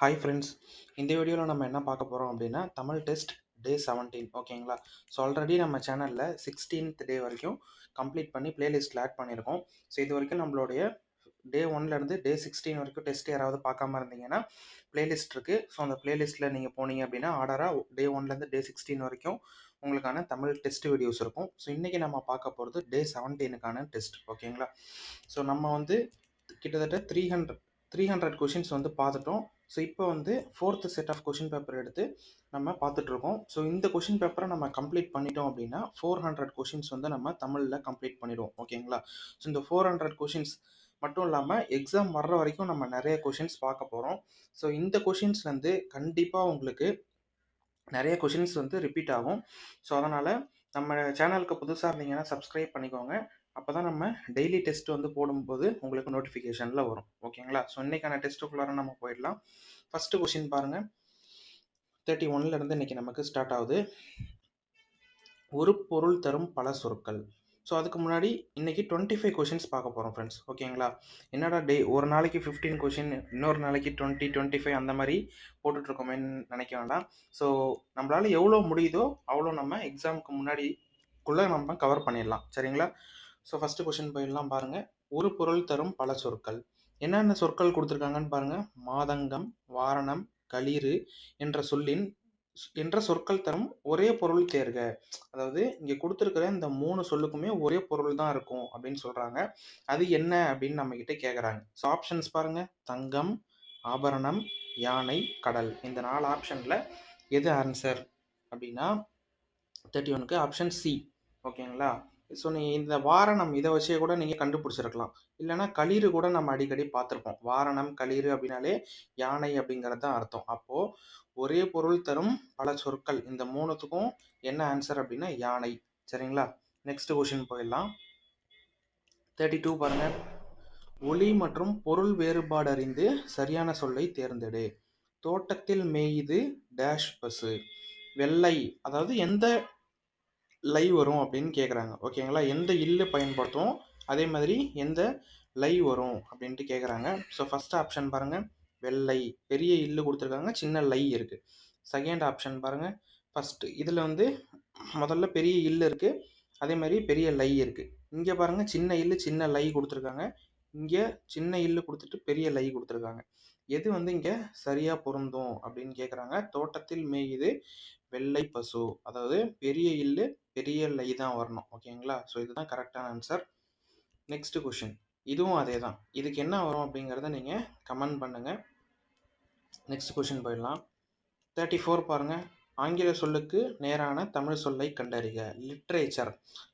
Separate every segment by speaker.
Speaker 1: Hi friends இந்த வீடியோவில் நம்ம என்ன பார்க்க போகிறோம் அப்படின்னா தமிழ் டெஸ்ட் டே செவன்டீன் ஓகேங்களா ஸோ ஆல்ரெடி நம்ம சேனலில் சிக்ஸ்டீன்த் டே வரைக்கும் கம்ப்ளீட் பண்ணி பிளேலிஸ்ட்டில் ஆட் பண்ணியிருக்கோம். ஸோ இது வரைக்கும் நம்மளுடைய டே ஒன்லேருந்து டே சிக்ஸ்டீன் வரைக்கும் டெஸ்ட் யாராவது பார்க்காம இருந்தீங்கன்னா பிளேலிஸ்ட் இருக்குது ஸோ அந்த பிளேலிஸ்ட்டில் நீங்கள் போனீங்க அப்படின்னா ஆர்டராக டே ஒன்லேருந்து டே சிக்ஸ்டீன் வரைக்கும் உங்களுக்கான தமிழ் டெஸ்ட் வீடியோஸ் இருக்கும். ஸோ இன்றைக்கி நம்ம பார்க்க போகிறது டே செவன்டீனுக்கான டெஸ்ட் ஓகேங்களா ஸோ நம்ம வந்து கிட்டத்தட்ட three hundred three hundred questions வந்து பார்த்துட்டோம். ஸோ இப்போ வந்து fourth set of question paper எடுத்து நம்ம பார்த்துட்ருக்கோம் ஸோ இந்த கொஷின் பேப்பரை நம்ம கம்ப்ளீட் பண்ணிட்டோம் அப்படின்னா ஃபோர் ஹண்ட்ரட் கொஷின்ஸ் வந்து நம்ம தமிழில் கம்ப்ளீட் பண்ணிடுவோம். ஓகேங்களா ஸோ இந்த ஃபோர் ஹண்ட்ரட் கொஷின்ஸ் மட்டும் இல்லாமல் எக்ஸாம் வர்ற வரைக்கும் நம்ம நிறைய கொஷின்ஸ் பார்க்க போகிறோம் ஸோ இந்த கொஷின்ஸ்லேருந்து கண்டிப்பாக உங்களுக்கு நிறைய கொஷின்ஸ் வந்து ரிப்பீட் ஆகும். ஸோ அதனால் நம்ம சேனலுக்கு புதுசாக இருந்தீங்கன்னா சப்ஸ்கிரைப் பண்ணிக்கோங்க. அப்போ தான் நம்ம டெய்லி டெஸ்ட் வந்து போடும்போது உங்களுக்கு நோட்டிஃபிகேஷனில் வரும். ஓகேங்களா ஸோ இன்றைக்கான டெஸ்ட்டுக்குள்ளார நம்ம போயிடலாம். ஃபஸ்ட்டு கொஷின் பாருங்கள் தேர்ட்டி ஒன்லேருந்து இன்றைக்கி நமக்கு ஸ்டார்ட் ஆகுது. ஒரு பொருள் தரும் பல சொற்கள். ஸோ அதுக்கு முன்னாடி இன்றைக்கி டுவெண்ட்டி ஃபைவ் கொஷின்ஸ் பார்க்க போகிறோம் ஃப்ரெண்ட்ஸ் ஓகேங்களா என்னடா டே ஒரு நாளைக்கு ஃபிஃப்டீன் கொஷின் இன்னொரு நாளைக்கு டுவெண்ட்டி டுவெண்ட்டி ஃபைவ் அந்த மாதிரி போட்டுட்ருக்கோமேன்னு நினைக்க வேண்டாம். ஸோ நம்மளால் எவ்வளோ முடியுதோ அவ்வளோ நம்ம எக்ஸாமுக்கு முன்னாடிக்குள்ளே நம்ம கவர் பண்ணிடலாம். சரிங்களா? ஸோ ஃபஸ்ட்டு கொஷின் போயிடலாம் பாருங்கள் ஒரு பொருள் தரும் பல சொற்கள். என்னென்ன சொற்கள் கொடுத்துருக்காங்கன்னு பாருங்கள் மாதங்கம் வாரணம் களிறு என்ற சொல்லின் என்ற சொற்கள் தரும் ஒரே பொருள் தேர்க. அதாவது இங்கே கொடுத்துருக்கிற இந்த மூணு சொல்லுக்குமே ஒரே பொருள் தான் இருக்கும் அப்படின்னு சொல்கிறாங்க அது என்ன அப்படின்னு நம்ம கிட்ட கேட்குறாங்க ஸோ ஆப்ஷன்ஸ் பாருங்கள் தங்கம் ஆபரணம் யானை கடல். இந்த நாலு ஆப்ஷனில் எது ஆன்சர் அப்படின்னா தேர்ட்டி ஒனுக்கு ஆப்ஷன் சி ஓகேங்களா ஸோ நீ இந்த வாரணம் இதை வச்சே கூட நீங்கள் கண்டுபிடிச்சிருக்கலாம். இல்லைனா களிறு கூட நம்ம அடிக்கடி பார்த்துருப்போம். வாரணம் களிறு அப்படின்னாலே யானை அப்படிங்கிறது தான் அர்த்தம். அப்போது ஒரே பொருள் தரும் பல சொற்கள். இந்த மூணுத்துக்கும் என்ன ஆன்சர் அப்படின்னா யானை. சரிங்களா? நெக்ஸ்ட் கொஷின் போயிடலாம். தேர்ட்டி டூ பாருங்கள் ஒளி மற்றும் பொருள் வேறுபாடு அறிந்து சரியான சொல்லை தேர்ந்தெடு. தோட்டத்தில் மேயுது டேஷ் பஸ்ஸு வெள்ளை அதாவது எந்த லை வரும் அப்படின்னு கேட்குறாங்க ஓகேங்களா எந்த இல்லு பயன்படுத்தும்? அதே மாதிரி எந்த லை வரும்? அப்படின்ட்டு கேட்குறாங்க ஸோ ஃபஸ்ட் ஆப்ஷன் பாருங்கள் வெள்ளை. பெரிய இல்லு கொடுத்துருக்காங்க. சின்ன லை இருக்குது செகண்ட் ஆப்ஷன் பாருங்கள் ஃபஸ்ட்டு இதில் வந்து முதல்ல பெரிய இல்லு இருக்குது அதே மாதிரி பெரிய லை இருக்குது இங்கே பாருங்கள் சின்ன இல்லு சின்ன லை கொடுத்துருக்காங்க. இங்கே சின்ன இல்லு கொடுத்துட்டு பெரிய லை கொடுத்துருக்காங்க. எது வந்து இங்கே சரியாக பொருந்தும் அப்படின்னு கேட்குறாங்க தோட்டத்தில் மேயுது. வெள்ளை பசு அதாவது பெரிய இல்லு பெரிய லை தான் வரணும். ஓகேங்களா ஸோ இதுதான் கரெக்டான ஆன்சர் நெக்ஸ்ட் கொஷின் இதுவும் அதே தான் இதுக்கு என்ன வரும் அப்படிங்கிறத நீங்கள் கமெண்ட் பண்ணுங்கள் நெக்ஸ்ட் கொஷின் போயிடலாம். தேர்ட்டி ஃபோர் பாருங்கள் ஆங்கில சொல்லுக்கு நேரான தமிழ் சொல்லை கண்டறிக. லிட்ரேச்சர்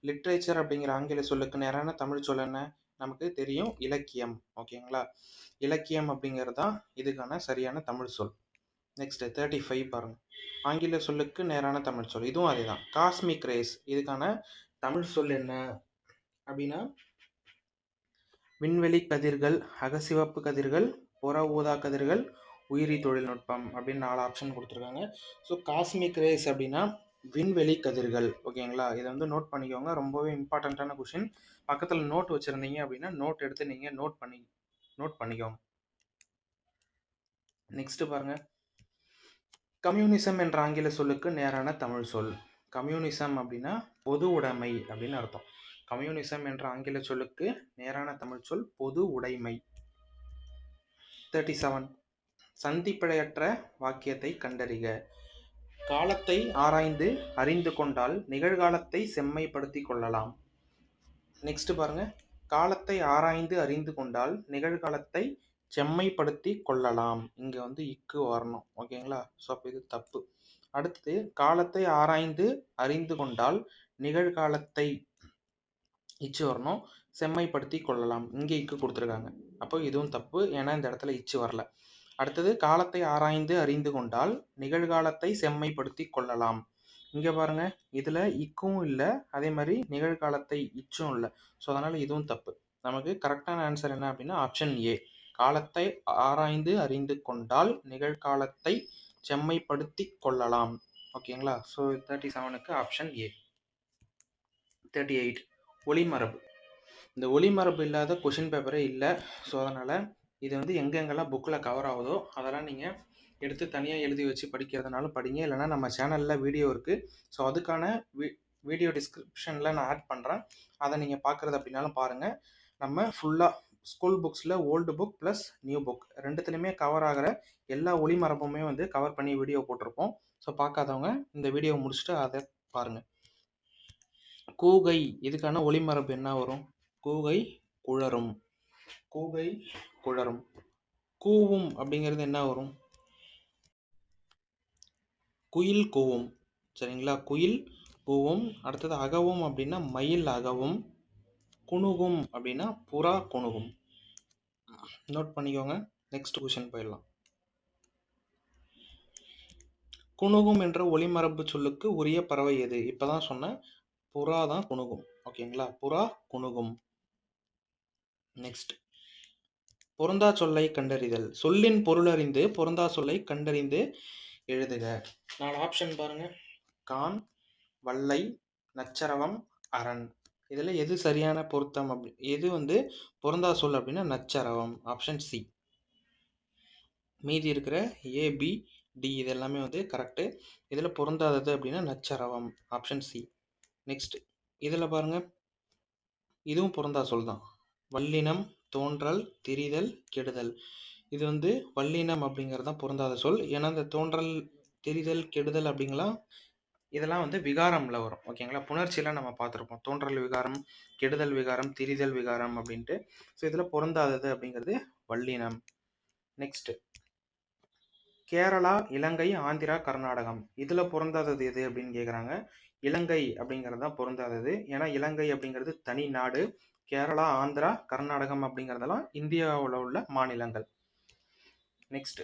Speaker 1: லிட்ரேச்சர் அப்படிங்கிற ஆங்கில சொல்லுக்கு நேரான தமிழ் சொல் என்ன? நமக்கு தெரியும் இலக்கியம். ஓகேங்களா இலக்கியம் அப்படிங்கிறது தான் இதுக்கான சரியான தமிழ் சொல். நெக்ஸ்ட் தேர்ட்டி ஃபைவ் பாருங்க. ஆங்கில சொல்லுக்கு நேரான தமிழ் சொல். இதுவும் அதே தான் காஸ்மிக் ரேஸ் இதுக்கான தமிழ் சொல் என்ன? அப்படின்னா விண்வெளி கதிர்கள் அகசிவப்பு கதிர்கள் புற ஊதா கதிர்கள் உயிரி தொழில்நுட்பம் அப்படின்னு நாலு ஆப்ஷன் கொடுத்துருக்காங்க. ஸோ காஸ்மிக் ரேஸ் அப்படின்னா விண்வெளி கதிர்கள். ஓகேங்களா இதை வந்து நோட் பண்ணிக்கோங்க. ரொம்பவே இம்பார்ட்டண்ட்டான கொஷின் பக்கத்தில் நோட் வச்சுருந்தீங்க அப்படின்னா நோட் எடுத்து நீங்கள் நோட் பண்ணி நோட் பண்ணிக்கோங்க. நெக்ஸ்ட்டு பாருங்கள் கம்யூனிசம் என்ற ஆங்கில சொல்லுக்கு நேரான தமிழ் சொல். கம்யூனிசம் அப்படின்னா பொது உடைமை அப்படின்னு அர்த்தம். கம்யூனிசம் என்ற ஆங்கில சொல்லுக்கு நேரான தமிழ் சொல் பொது உடைமை. தேர்ட்டி செவன் சந்திப்பிழையற்ற வாக்கியத்தை கண்டறிக. காலத்தை ஆராய்ந்து அறிந்து கொண்டால் நிகழ்காலத்தை செம்மைப்படுத்தி கொள்ளலாம். நெக்ஸ்ட் பாருங்க. காலத்தை ஆராய்ந்து அறிந்து கொண்டால் நிகழ்காலத்தை செம்மைப்படுத்தி கொள்ளலாம். இங்கே வந்து இக்கு வரணும். ஓகேங்களா ஸோ அப்போ இது தப்பு. அடுத்தது காலத்தை ஆராய்ந்து அறிந்து கொண்டால் நிகழ்காலத்தை இச்சு வரணும். செம்மைப்படுத்தி கொள்ளலாம். இங்கே இக்கு கொடுத்துருக்காங்க. அப்போ இதுவும் தப்பு. ஏன்னா இந்த இடத்துல இச்சு வரல. அடுத்தது காலத்தை ஆராய்ந்து அறிந்து கொண்டால் நிகழ்காலத்தை செம்மைப்படுத்தி கொள்ளலாம். இங்கே பாருங்க. இதில் இக்கும் இல்லை. அதே மாதிரி நிகழ்காலத்தை இச்சும் இல்லை. ஸோ அதனால் இதுவும் தப்பு. நமக்கு கரெக்டான ஆன்சர் என்ன அப்படின்னா ஆப்ஷன் ஏ காலத்தை ஆராய்ந்து அறிந்து கொண்டால் நிகழ்காலத்தை செம்மைப்படுத்தி கொள்ளலாம். ஓகேங்களா? ஸோ தேர்ட்டி செவனுக்கு ஆப்ஷன் ஏ தேர்ட்டி எயிட் ஒளிமரபு. இந்த ஒளிமரபு இல்லாத கொஷின் பேப்பரே இல்லை. ஸோ அதனால் இது வந்து எங்கெங்கெல்லாம் புக்கில் கவர் ஆகுதோ அதெல்லாம் நீங்கள் எடுத்து தனியாக எழுதி வச்சு படிக்கிறதுனாலும் படிங்க. இல்லைனா நம்ம சேனலில் வீடியோ இருக்குது ஸோ அதுக்கான வீ வீடியோ டிஸ்கிரிப்ஷனில் நான் ஆட் பண்ணுறேன் அதை நீங்கள் பார்க்குறது அப்படின்னாலும் பாருங்கள் நம்ம ஃபுல்லாக school புக்ஸில் old book plus new book ரெண்டுத்துலையுமே cover ஆகிற எல்லா ஒளிமரபுமே வந்து கவர் பண்ணி வீடியோ போட்டிருப்போம். ஸோ பார்க்காதவங்க இந்த வீடியோ முடிச்சுட்டு அதை பாருங்கள் கூகை இதுக்கான ஒளிமரபு என்ன வரும்? கூகை குழரும். கூகை குழரும். கூவும் அப்படிங்கிறது என்ன வரும்? குயில் கூவும். சரிங்களா? குயில் கூவும். அடுத்தது அகவும் அப்படின்னா மயில் அகவும். குணுகும் அப்படின்னா புறா குணுகும். நோட் பண்ணிக்கோங்க. நெக்ஸ்ட் கொஷின் போயிடலாம். குணுகும் என்ற ஒளிமரபு சொல்லுக்கு உரிய பறவை எது? இப்பதான் சொன்னேன். புறா தான் குணுகும். ஓகேங்களா புறா குணுகும். நெக்ஸ்ட் பொருந்தா சொல்லை கண்டறிதல். சொல்லின் பொருளறிந்து பொருந்தா சொல்லை கண்டறிந்து எழுதுக. நாலு ஆப்ஷன் பாருங்க. கான் வல்லை நச்சரவம் அரண். இதில் எது சரியான பொருத்தம் அப்படி எது வந்து பொருந்தா சொல் அப்படின்னா நச்சரவம் ஆப்ஷன் சி மீதி இருக்கிற ஏ பி டி இது எல்லாமே வந்து கரெக்டு இதில் பொருந்தாதது அப்படின்னா நச்சரவம் ஆப்ஷன் சி நெக்ஸ்ட் இதில் பாருங்கள் இதுவும் பொருந்தா சொல் தான். வல்லினம் தோன்றல் திரிதல் கெடுதல். இது வந்து வல்லினம் அப்படிங்கிறது தான் பொருந்தாத சொல். ஏன்னா இந்த தோன்றல் தெரிதல் கெடுதல் அப்படிங்கலாம் இதெல்லாம் வந்து விகாரம்ல வரும். ஓகேங்களா புணர்ச்சியில் நம்ம பார்த்துருப்போம். தோன்றல் விகாரம் கெடுதல் விகாரம் திரிதல் விகாரம் அப்படின்ட்டு. ஸோ இதில் பொருந்தாதது அப்படிங்கிறது வல்லினம் நெக்ஸ்ட் கேரளா இலங்கை ஆந்திரா கர்நாடகம். இதில் பொருந்தாதது எது அப்படின்னு கேட்குறாங்க இலங்கை அப்படிங்கிறது தான் பொருந்தாதது. ஏன்னா இலங்கை அப்படிங்கிறது தனி நாடு. கேரளா ஆந்திரா கர்நாடகம் அப்படிங்கிறதெல்லாம் இந்தியாவில் உள்ள மாநிலங்கள். நெக்ஸ்ட்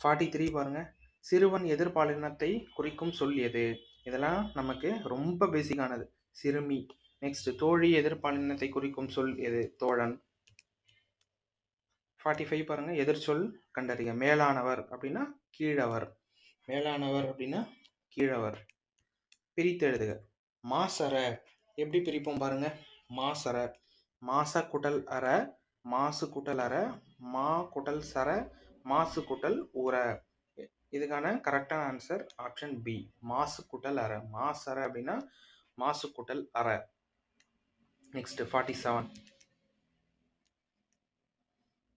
Speaker 1: ஃபார்ட்டி த்ரீ பாருங்கள் சிறுவன் எதிர்பாலினத்தை குறிக்கும் சொல் எது? இதெல்லாம் நமக்கு ரொம்ப பேசிக்கானது சிறுமி. நெக்ஸ்ட் தோழி எதிர்பாலினத்தை குறிக்கும் சொல் எது? தோழன். ஃபார்ட்டி ஃபைவ் பாருங்க எதிர்ச்சொல் கண்டறிக. மேலானவர் அப்படின்னா கீழவர். மேலானவர் அப்படின்னா கீழவர். பிரித்து எழுதுக. மாசர எப்படி பிரிப்போம் பாருங்க? மாசர மாச குட்டல் அற மாசு குட்டல் அற மா குடல் சர மாசு குட்டல் உர இதுக்கான கரெக்டான ஆன்சர் ஆப்ஷன் பி மாசு குட்டல் அற. மாசர அப்படின்னா மாசு குட்டல் அற. நெக்ஸ்ட் ஃபார்ட்டி செவன்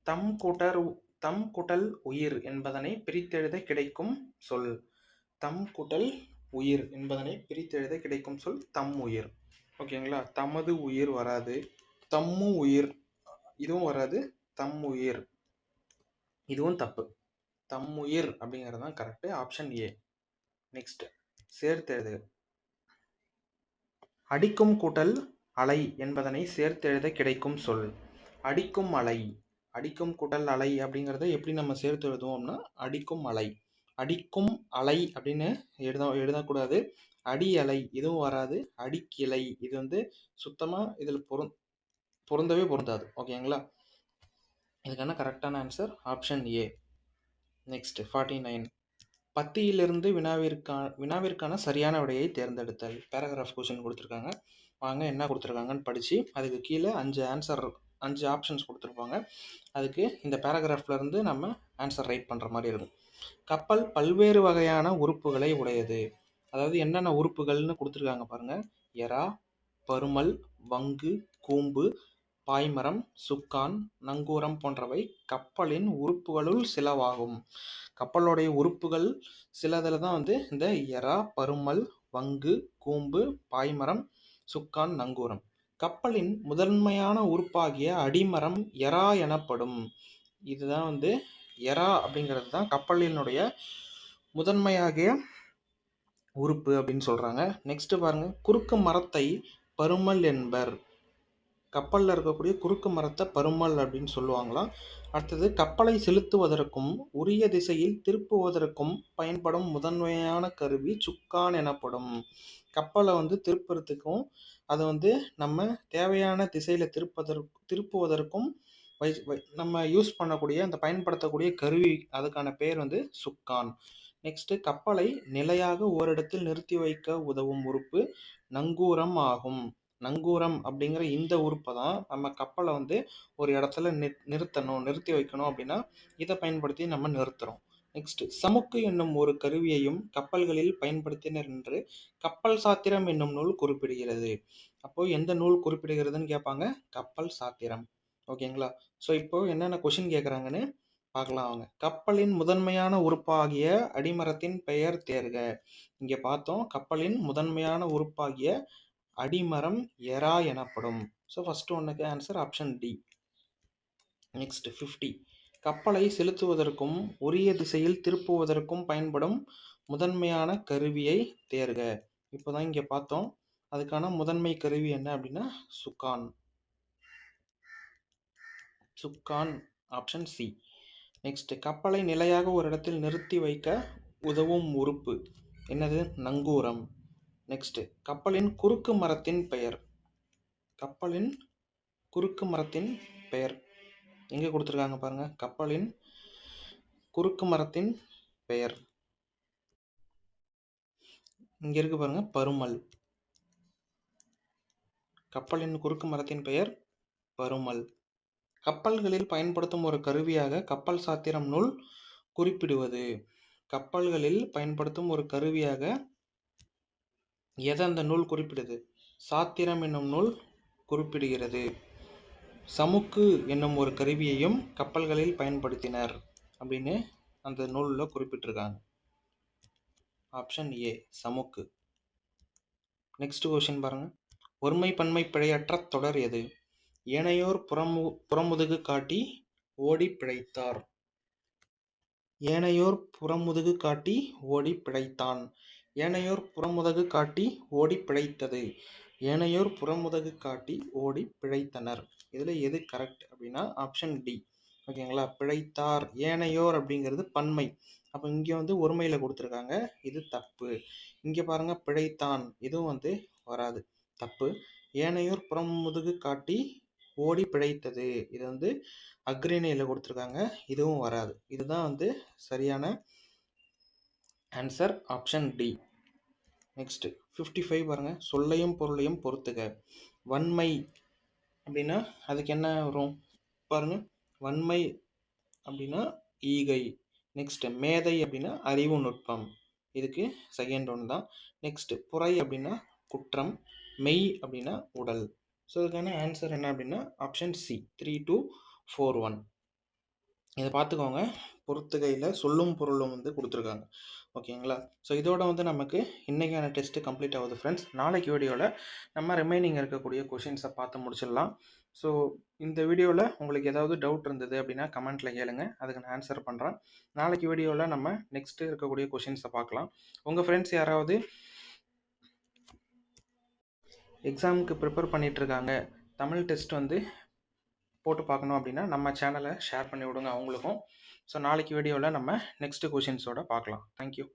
Speaker 1: தம் குட்டர் தம் குடல் உயிர் என்பதனை பிரித்தெழுத கிடைக்கும் சொல். தம் குட்டல் உயிர் என்பதனை பிரித்தெழுத கிடைக்கும் சொல் தம் உயிர். ஓகேங்களா தமது உயிர் வராது. தம்மு உயிர். இதுவும் வராது. தம் உயிர். இதுவும் தப்பு. தம்முயிர் அப்படிங்கிறது தான் கரெக்டு ஆப்ஷன் ஏ நெக்ஸ்ட் சேர்த்தெழுது. அடிக்கும் கூட்டல் அலை என்பதனை சேர்த்து எழுத கிடைக்கும் சொல். அடிக்கும் அலை. அடிக்கும் கூட்டல் அலை அப்படிங்கிறத எப்படி நம்ம சேர்த்து எழுதுவோம்னா அடிக்கும் அலை. அடிக்கும் அலை அப்படின்னு எழுத எழுதக்கூடாது. அடி அலை இதுவும் வராது. அடிக்கிளை இது வந்து சுத்தமாக இதில் பொருந் பொருந்தவே பொருந்தாது. ஓகேங்களா இதுக்கான கரெக்டான answer option A next forty nine பத்தியிலிருந்து வினாவிற்கா வினாவிற்கான சரியான விடையை தேர்ந்தெடுத்தல். பேராகிராஃப் கொஷின் கொடுத்துருக்காங்க. வாங்க என்ன கொடுத்துருக்காங்கன்னு படித்து அதுக்கு கீழே அஞ்சு ஆன்சர் அஞ்சு ஆப்ஷன்ஸ் கொடுத்துருப்பாங்க. அதுக்கு இந்த பேராகிராஃப்லேருந்து நம்ம ஆன்சர் ரைட் பண்ணுற மாதிரி இருக்கும். கப்பல் பல்வேறு வகையான உறுப்புகளை உடையது. அதாவது என்னென்ன உறுப்புகள்னு கொடுத்துருக்காங்க பாருங்கள் எறா பருமல் வங்கு கூம்பு பாய்மரம் சுக்கான் நங்கூரம் போன்றவை கப்பலின் உறுப்புகளுள் சிலவாகும். கப்பலுடைய உறுப்புகள் சிலதில் தான் வந்து இந்த எறா பருமல் வங்கு கூம்பு பாய்மரம் சுக்கான் நங்கூரம். கப்பலின் முதன்மையான உறுப்பாகிய அடிமரம் எறா எனப்படும். இதுதான் வந்து எறா அப்படிங்கிறது தான் கப்பலினுடைய முதன்மையாகிய உறுப்பு அப்படின்னு சொல்கிறாங்க நெக்ஸ்ட் பாருங்க. குறுக்கு மரத்தை பருமல் என்பர். கப்பலில் இருக்கக்கூடிய குறுக்கு மரத்தை பருமல் அப்படின்னு சொல்லுவாங்களாம். அடுத்தது கப்பலை செலுத்துவதற்கும் உரிய திசையில் திருப்புவதற்கும் பயன்படும் முதன்மையான கருவி சுக்கான் எனப்படும். கப்பலை வந்து திருப்புறதுக்கும் அதை வந்து நம்ம தேவையான திசையில் திருப்பதற்கு திருப்புவதற்கும் வை வை- நம்ம யூஸ் பண்ணக்கூடிய அந்த பயன்படுத்தக்கூடிய கருவி அதுக்கான பேர் வந்து சுக்கான். நெக்ஸ்ட்டு கப்பலை நிலையாக ஓரிடத்தில் நிறுத்தி வைக்க உதவும் உறுப்பு நங்கூரம் ஆகும். நங்கூரம் அப்படிங்கிற இந்த உறுப்பை தான் நம்ம கப்பலை வந்து ஒரு இடத்துல நிறு நிறுத்தணும் நிறுத்தி வைக்கணும் அப்படின்னா இதை பயன்படுத்தி நம்ம நிறுத்துகிறோம் நெக்ஸ்ட் சமுக்கு என்னும் ஒரு கருவியையும் கப்பல்களில் பயன்படுத்தினர் என்று கப்பல் சாத்திரம் என்னும் நூல் குறிப்பிடுகிறது. அப்போ எந்த நூல் குறிப்பிடுகிறதுன்னு கேட்பாங்க? கப்பல் சாத்திரம். ஓகேங்களா? ஸோ இப்போ என்னென்ன கொஷின் கேட்குறாங்கன்னு பார்க்கலாம் அவங்க கப்பலின் முதன்மையான உறுப்பாகிய அடிமரத்தின் பெயர் தேர்க. இங்கே பார்த்தோம் கப்பலின் முதன்மையான உறுப்பாகிய அடிமரம் எரா எனப்படும். ஸோ ஃபஸ்ட்டு ஒன்றுக்கு answer option D next fifty கப்பலை செலுத்துவதற்கும் உரிய திசையில் திருப்புவதற்கும் பயன்படும் முதன்மையான கருவியை தேர்க. இப்போ தான் இங்கே பார்த்தோம். அதுக்கான முதன்மை கருவி என்ன அப்படின்னா சுக்கான். சுக்கான் ஆப்ஷன் சி நெக்ஸ்ட் கப்பலை நிலையாக ஒரு இடத்தில் நிறுத்தி வைக்க உதவும் உறுப்பு. என்னது? நங்கூரம். நெக்ஸ்ட்டு கப்பலின் குறுக்கு மரத்தின் பெயர். கப்பலின் குறுக்கு மரத்தின் பெயர். எங்கே கொடுத்துருக்காங்க பாருங்கள் கப்பலின் குறுக்கு மரத்தின் பெயர். இங்கே இருக்கு பாருங்க பருமல். கப்பலின் குறுக்கு மரத்தின் பெயர் பருமல். கப்பல்களில் பயன்படுத்தும் ஒரு கருவியாக கப்பல் சாத்திரம் நூல் குறிப்பிடுவது. கப்பல்களில் பயன்படுத்தும் ஒரு கருவியாக எதை அந்த நூல் குறிப்பிடுது? சாத்திரம் என்னும் நூல் குறிப்பிடுகிறது. சமுக்கு என்னும் ஒரு கருவியையும் கப்பல்களில் பயன்படுத்தினர் அப்படின்னு அந்த நூலில் குறிப்பிட்டிருக்காங்க. ஆப்ஷன் ஏ சமுக்கு. நெக்ஸ்ட் கொஷின் பாருங்க. ஒருமை பன்மை பிழையற்ற தொடர் எது? ஏனையோர் புறமு புறமுதுகு காட்டி ஓடி பிழைத்தார். ஏனையோர் புறமுதுகு காட்டி ஓடி பிழைத்தான். ஏனையோர் புறமுதுகு காட்டி ஓடி பிழைத்தது. ஏனையோர் புறமுதுகு காட்டி ஓடி பிழைத்தனர். இதில் எது கரெக்ட் அப்படின்னா ஆப்ஷன் டி ஓகேங்களா பிழைத்தார். ஏனையோர் அப்படிங்கிறது பன்மை. அப்போ இங்கே வந்து ஒருமையில் கொடுத்துருக்காங்க. இது தப்பு. இங்கே பாருங்கள் பிழைத்தான். இதுவும் வந்து வராது. தப்பு. ஏனையோர் புறமுதுகு காட்டி ஓடி பிழைத்தது. இது வந்து அக்ரிணையில் கொடுத்துருக்காங்க. இதுவும் வராது. இதுதான் வந்து சரியான answer option D next fifty five பாருங்கள் சொல்லையும் பொருளையும் பொறுத்துக. வன்மை அப்படின்னா அதுக்கு என்ன வரும்? பாருங்கள் வன்மை அப்படின்னா ஈகை. நெக்ஸ்ட்டு மேதை அப்படின்னா அறிவு நுட்பம். இதுக்கு செகண்ட் ஒன் தான். நெக்ஸ்ட்டு புரை அப்படின்னா குற்றம். மெய் அப்படின்னா உடல். ஸோ இதுக்கான ஆன்சர் என்ன அப்படின்னா option C three two four one இதை பார்த்துக்கோங்க. பொறுத்துகையில் சொல்லும் பொருளும் வந்து கொடுத்துருக்காங்க. ஓகேங்களா? ஸோ இதோட வந்து நமக்கு இன்றைக்கான டெஸ்ட்டு கம்ப்ளீட் ஆகுது ஃப்ரெண்ட்ஸ் நாளைக்கு வீடியோவில் நம்ம ரிமைனிங் இருக்கக்கூடிய கொஷின்ஸை பார்த்து முடிச்சிடலாம். ஸோ இந்த வீடியோவில் உங்களுக்கு ஏதாவது டவுட் இருந்தது அப்படின்னா கமெண்ட்டில் கேளுங்க. அதுக்கு நான் ஆன்சர் பண்ணுறேன் நாளைக்கு வீடியோவில் நம்ம நெக்ஸ்ட்டு இருக்கக்கூடிய கொஷின்ஸை பார்க்கலாம். உங்கள் ஃப்ரெண்ட்ஸ் யாராவது எக்ஸாமுக்கு ப்ரிப்பேர் பண்ணிகிட்ருக்காங்க தமிழ் டெஸ்ட் வந்து போட்டு பார்க்கணும் அப்படின்னா நம்ம சேனலை ஷேர் பண்ணி விடுங்க அவங்களுக்கும். ஸோ நாளைக்கு வீடியோவில் நம்ம நெக்ஸ்ட்டு கொஷின்ஸோட பார்க்கலாம். தேங்க்யூ